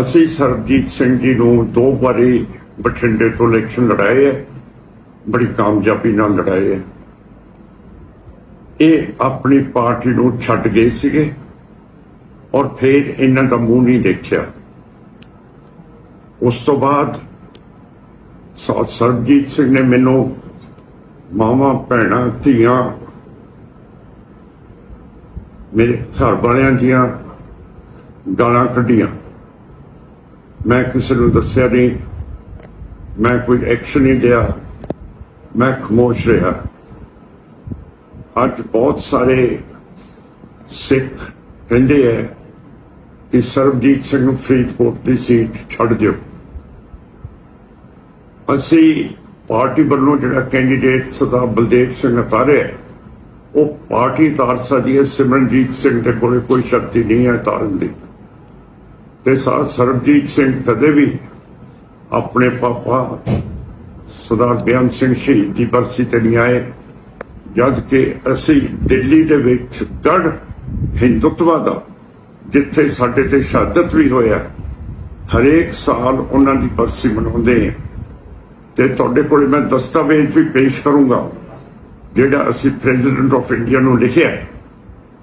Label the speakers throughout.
Speaker 1: ਅਸੀਂ ਸਰਬਜੀਤ ਸਿੰਘ ਜੀ ਨੂੰ ਦੋ ਵਾਰੀ ਬਠਿੰਡੇ ਤੋਂ ਇਲੈਕਸ਼ਨ ਲੜਾਏ ਹੈ। ਬੜੀ ਕਾਮਯਾਬੀ ਨਾਲ ਲੜਾਏ ਹੈ। ਇਹ ਆਪਣੀ ਪਾਰਟੀ ਨੂੰ ਛੱਡ ਗਏ ਸੀਗੇ ਔਰ ਫਿਰ ਇਹਨਾਂ ਦਾ ਮੂੰਹ ਨਹੀਂ ਦੇਖਿਆ। ਉਸ ਤੋਂ ਬਾਅਦ ਸਰਬਜੀਤ ਸਿੰਘ ਨੇ ਮੈਨੂੰ ਮਾਵਾ, ਭੈਣਾਂ, ਧੀਆਂ, ਮੇਰੇ ਘਰ ਵਾਲਿਆਂ ਦੀਆਂ ਗਾਲਾਂ ਕੱਢੀਆਂ। ਮੈਂ ਕਿਸੇ ਨੂੰ ਦੱਸਿਆ ਨਹੀਂ। ਮੈਂ ਕੋਈ ਐਕਸ਼ਨ ਨਹੀਂ ਲਿਆ। ਮੈਂ ਖਮੋਸ਼ ਰਿਹਾ। ਅੱਜ ਬਹੁਤ ਸਾਰੇ ਸਿੱਖ ਕਹਿੰਦੇ ਹੈ ਕਿ ਸਰਬਜੀਤ ਸਿੰਘ ਨੂੰ ਫਰੀਦਕੋਟ ਦੀ ਸੀਟ ਛੱਡ ਦਿਓ। ਅਸੀਂ ਪਾਰਟੀ ਵੱਲੋਂ ਜਿਹੜਾ ਕੈਂਡੀਡੇਟ ਸਰਦਾਰ ਬਲਦੇਵ ਸਿੰਘ ਉਤਾਰਿਆ ਉਹ ਪਾਰਟੀ ਤਾਰ ਸਕਦੀ ਹੈ ਸਿਮਰਨਜੀਤ ਸਿੰਘ ਦੇ ਕੋਲੇ ਕੋਈ ਸ਼ਕਤੀ ਨਹੀਂ ਹੈ ਤਾਰਨ ਦੀ। ਤੇ ਸਰ ਸਰਬਜੀਤ ਸਿੰਘ ਕਦੇ ਵੀ ਆਪਣੇ ਪਾਪਾ ਸਰਦਾਰ ਬਿਆਨ ਸਿੰਘ ਸ਼ਹੀਦ ਦੀ ਬਰਸੀ ਤੇ ਨਹੀਂ ਆਏ। ਜਦ ਕਿ ਅਸੀਂ ਦਿੱਲੀ ਦੇ ਵਿੱਚ ਗੜ ਹਿੰਦੁਤਵਾ ਦਾ, ਜਿੱਥੇ ਸਾਡੇ ਤੇ ਸ਼ਹਾਦਤ ਵੀ ਹੋਇਆ ਹਰੇਕ ਸਾਲ ਉਹਨਾਂ ਦੀ ਬਰਸੀ ਮਨਾਉਂਦੇ ਹਾਂ। ਤੇ ਤੁਹਾਡੇ ਕੋਲ ਮੈਂ ਦਸਤਾਵੇਜ਼ ਵੀ ਪੇਸ਼ ਕਰੂੰਗਾ, ਜਿਹੜਾ ਅਸੀਂ ਪ੍ਰੈਜ਼ੀਡੈਂਟ ਆਫ ਇੰਡੀਆ ਨੂੰ ਲਿਖਿਆ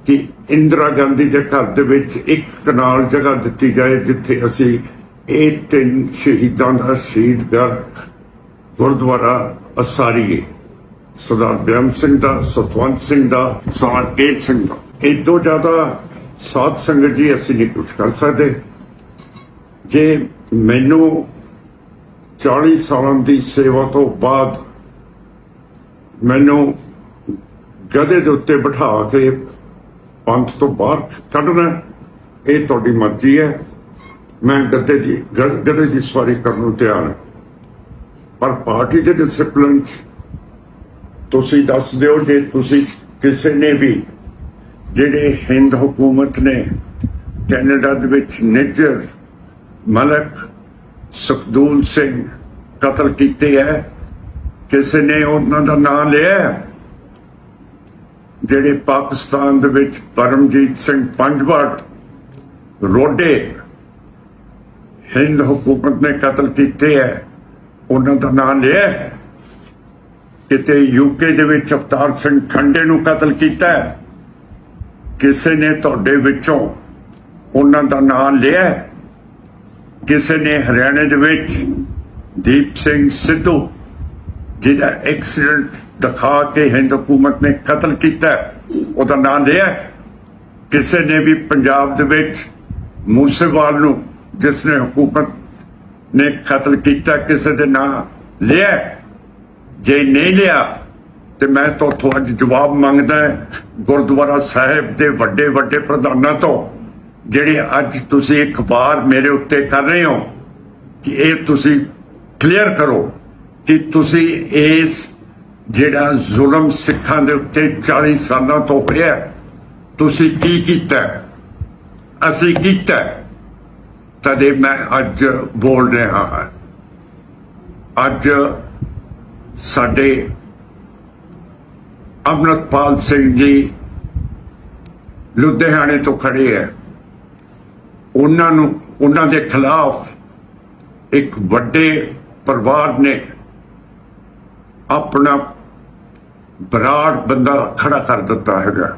Speaker 1: ਕਿ ਇੰਦਰਾ ਗਾਂਧੀ ਦੇ ਘਰ ਦੇ ਵਿੱਚ ਇੱਕ ਕਨਾਲ ਜਗ੍ਹਾ ਦਿੱਤੀ ਜਾਏ ਜਿੱਥੇ ਅਸੀਂ ਇਹ ਤਿੰਨ ਸ਼ਹੀਦਾਂ ਦਾ ਸ਼ਹੀਦਗਾਹ ਗੁਰਦੁਆਰਾ ਅਸਾਰੀਏ। ਸਰਦਾਰ ਬਿਆਨ ਸਿੰਘ ਦਾ ਸਤਵੰਤ ਸਿੰਘ ਦਾ, ਸਰਦਾਰ ਕੇਲ ਸਿੰਘ ਦਾ। ਇਹ ਤੋਂ ਜ਼ਿਆਦਾ ਸਾਧ ਸੰਗਤ ਜੀ ਅਸੀਂ ਨਹੀਂ ਕੁਝ ਕਰ ਸਕਦੇ। ਜੇ ਮੈਨੂੰ 40 ਸਾਲਾਂ ਦੀ ਸੇਵਾ ਤੋਂ ਬਾਅਦ ਮੈਨੂੰ ਗਧੇ ਦੇ ਉੱਤੇ ਬਿਠਾ ਕੇ ਪੰਥ ਤੋਂ ਬਾਹਰ ਕੱਢਣਾ, ਇਹ ਤੁਹਾਡੀ ਮਰਜ਼ੀ ਹੈ। ਮੈਂ ਗੱਦੇ ਦੀ, ਗ- ਦੀ ਸਵਾਰੀ ਕਰਨ ਨੂੰ ਤਿਆਰ ਹਾਂ। ਪਰ ਪਾਰਟੀ ਦੇ ਡਿਸਪਲਿਨ ਤੁਸੀਂ ਦੱਸ ਦਿਓ ਜੇ ਤੁਸੀਂ ਕਿਸੇ ਨੇ ਵੀ ਜਿਹੜੇ ਹਿੰਦ ਹਕੂਮਤ ਨੇ ਕੈਨੇਡਾ ਦੇ ਵਿੱਚ ਨਿੱਜਰ ਮਲਕ ਸੁਖਦੂਲ ਸਿੰਘ ਕਤਲ ਕੀਤੇ ਹੈ, ਕਿਸੇ ਨੇ ਉਹਨਾਂ ਦਾ ਨਾਮ ਲਿਆ ਜਿਹੜੇ ਪਾਕਿਸਤਾਨ ਦੇ ਵਿੱਚ ਪਰਮਜੀਤ ਸਿੰਘ ਪੰਜਵੜ, ਰੋਡੇ ਹਿੰਦ ਹਕੂਮਤ ਨੇ ਕਤਲ ਕੀਤੇ ਹੈ ਉਹਨਾਂ ਦਾ ਨਾਮ ਲਿਆ ਕਿਤੇ ਯੂਕੇ ਦੇ ਵਿੱਚ ਅਵਤਾਰ ਸਿੰਘ ਖੰਡੇ ਨੂੰ ਕਤਲ ਕੀਤਾ ਕਿਸੇ ਨੇ ਤੁਹਾਡੇ ਵਿੱਚੋਂ ਉਹਨਾਂ ਦਾ ਨਾਮ ਲਿਆ ਕਿਸੇ ਨੇ ਹਰਿਆਣੇ ਦੇ ਵਿੱਚ ਦੀਪ ਸਿੰਘ ਸਿੱਧੂ ਜਿਹਦਾ ਐਕਸੀਡੈਂਟ ਦਿਖਾ ਕੇ ਹਿੰਦ ਹਕੂਮਤ ਨੇ ਕਤਲ ਕੀਤਾ, ਉਹਦਾ ਨਾਮ ਲਿਆ ਕਿਸੇ ਨੇ ਵੀ ਪੰਜਾਬ ਦੇ ਵਿੱਚ ਮੂਸੇਵਾਲ ਨੂੰ ਜਿਸ ਨੇ ਹਕੂਮਤ ਨੇ ਕਤਲ ਕੀਤਾ, ਕਿਸੇ ਦੇ ਨਾਂ ਲਿਆ ਜੇ ਨਹੀਂ ਲਿਆ, ਤੇ ਮੈਂ ਤੁਹਾਡੇ ਅੱਜ ਜਵਾਬ ਮੰਗਦਾ ਗੁਰਦੁਆਰਾ ਸਾਹਿਬ ਦੇ ਵੱਡੇ ਵੱਡੇ ਪ੍ਰਧਾਨਾਂ ਤੋਂ, ਜਿਹੜੇ ਅੱਜ ਤੁਸੀਂ ਇੱਕ ਵਾਰ ਮੇਰੇ ਉੱਤੇ ਕਰ ਰਹੇ ਹੋ, ਕਿ ਇਹ ਤੁਸੀਂ ਕਲੀਅਰ ਕਰੋ। ਕਿ ਤੁਸੀਂ ਇਸ ਜਿਹੜਾ ਜ਼ੁਲਮ ਸਿੱਖਾਂ ਦੇ ਉੱਤੇ 40 ਸਾਲਾਂ ਤੋਂ ਹੋਇਆ ਤੁਸੀਂ ਕੀ ਕੀਤਾ ਅਸੀਂ ਕੀਤਾ ਤਦੇ ਮੈਂ ਅੱਜ ਬੋਲ ਰਿਹਾ ਹਾਂ। ਅੱਜ ਸਾਡੇ ਅਮਰਤਪਾਲ ਸਿੰਘ ਜੀ ਲੁਧਿਆਣੇ ਤੋਂ ਖੜੇ ਹੈ। ਉਹਨਾਂ ਨੂੰ, ਉਹਨਾਂ ਦੇ ਖਿਲਾਫ ਇੱਕ ਵੱਡੇ ਪਰਿਵਾਰ ਨੇ ਆਪਣਾ ਬਰਾੜ ਬੰਦਾ ਖੜਾ ਕਰ ਦਿੱਤਾ ਹੈਗਾ।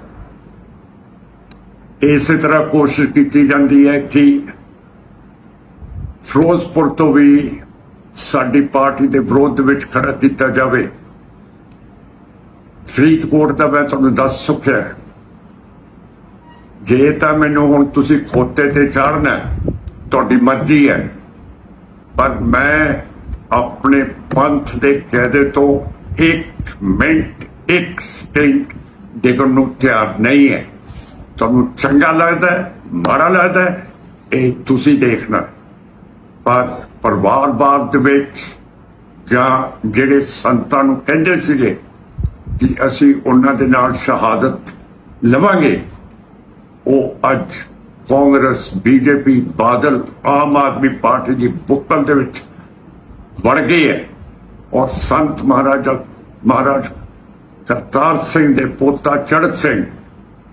Speaker 1: ਇਸੇ ਤਰ੍ਹਾਂ ਕੋਸ਼ਿਸ਼ ਕੀਤੀ ਜਾਂਦੀ ਹੈ ਕਿ ਫਿਰੋਜ਼ਪੁਰ ਤੋਂ ਵੀ ਸਾਡੀ ਪਾਰਟੀ ਦੇ ਵਿਰੋਧ ਵਿੱਚ ਖੜਾ ਕੀਤਾ ਜਾਵੇ। ਫਰੀਦਕੋਟ ਦਾ ਮੈਂ ਤੁਹਾਨੂੰ ਦੱਸ ਚੁੱਕਿਆ ਜੇ ਤਾਂ ਮੈਨੂੰ ਹੁਣ ਤੁਸੀਂ ਖੋਤੇ ਤੇ ਚਾੜਨਾ ਤੁਹਾਡੀ ਮਰਜ਼ੀ ਹੈ। ਪਰ ਮੈਂ ਆਪਣੇ ਪੰਥ ਦੇ ਕਾਇਦੇ ਤੋਂ ਇੱਕ ਮਿੰਟ, ਇੱਕ ਸਕਿੰਟ ਦੇਖਣ ਨੂੰ ਤਿਆਰ ਨਹੀਂ ਹੈ। ਤੁਹਾਨੂੰ ਚੰਗਾ ਲੱਗਦਾ ਹੈ, ਮਾੜਾ ਲੱਗਦਾ ਹੈ, ਇਹ ਤੁਸੀਂ ਦੇਖਣਾ। ਪਰ ਪਰਿਵਾਰ-ਬਾਰ ਦੇ ਵਿੱਚ ਜਾਂ ਜਿਹੜੇ ਸੰਤਾਂ ਨੂੰ ਕਹਿੰਦੇ ਸੀਗੇ ਕਿ ਅਸੀਂ ਉਹਨਾਂ ਦੇ ਨਾਲ ਸ਼ਹਾਦਤ ਲਵਾਂਗੇ, ਉਹ ਅੱਜ ਕਾਂਗਰਸ, ਬੀਜੇਪੀ, ਬਾਦਲ, ਆਮ ਆਦਮੀ ਪਾਰਟੀ ਦੀ ਬੁੱਕਲ ਦੇ ਵਿੱਚ ਵੜ ਗਈ ਹੈ। ਔਰ ਸੰਤ ਮਹਾਰਾਜਾ, ਮਹਾਰਾਜ ਕਰਤਾਰ ਸਿੰਘ ਦੇ ਪੋਤਾ ਚੜਤ ਸਿੰਘ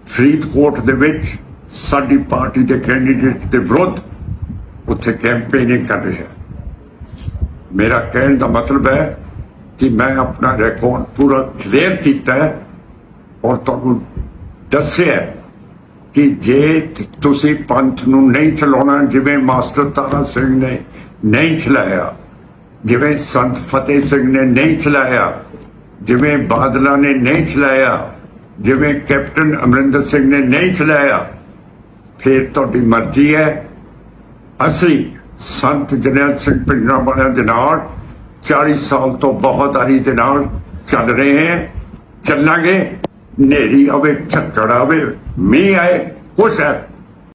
Speaker 1: ਫਰੀਦਕੋਟ ਦੇ ਵਿੱਚ ਸਾਡੀ ਪਾਰਟੀ ਦੇ ਕੈਂਡੀਡੇਟ ਦੇ ਵਿਰੁੱਧ ਉੱਥੇ ਕੈਂਪੇਨਿੰਗ ਕਰ ਰਿਹਾ ਮੇਰਾ ਕਹਿਣ ਦਾ ਮਤਲਬ ਹੈ ਕਿ ਮੈਂ ਆਪਣਾ ਰਿਕਾਰਡ ਪੂਰਾ ਕਲੀਅਰ ਕੀਤਾ ਹੈ ਔਰ ਤੁਹਾਨੂੰ ਦੱਸਿਆ ਕਿ ਜੇ ਤੁਸੀਂ ਪੰਥ ਨੂੰ ਨਹੀਂ ਚਲਾਉਣਾ, ਜਿਵੇਂ ਮਾਸਟਰ ਤਾਰਾ ਸਿੰਘ ਨੇ ਨਹੀਂ ਚਲਾਇਆ ਜਿਵੇਂ ਸੰਤ ਫਤਿਹ ਸਿੰਘ ਨੇ ਨਹੀਂ ਚਲਾਇਆ, ਜਿਵੇਂ ਬਾਦਲਾਂ ਨੇ ਨਹੀਂ ਚਲਾਇਆ, ਜਿਵੇਂ ਕੈਪਟਨ ਅਮਰਿੰਦਰ ਸਿੰਘ ਨੇ ਨਹੀਂ ਚਲਾਇਆ, ਫਿਰ ਤੁਹਾਡੀ ਮਰਜ਼ੀ ਹੈ। ਅਸੀਂ ਸੰਤ ਜਨਰਲ ਸਿੰਘ ਪਿੰਡਾਂ ਵਾਲਿਆਂ ਦੇ ਨਾਲ 40 ਸਾਲ ਤੋਂ ਬਹੁਤ ਆਰੀ ਦੇ ਨਾਲ ਚੱਲ ਰਹੇ ਹਾਂ। ਚੱਲਾਂਗੇ। ਨੇਰੀ ਆਵੇ ਝੱਕੜ ਆਵੇ, ਮੀਂਹ ਆਏ, ਕੁਛ ਹੈ।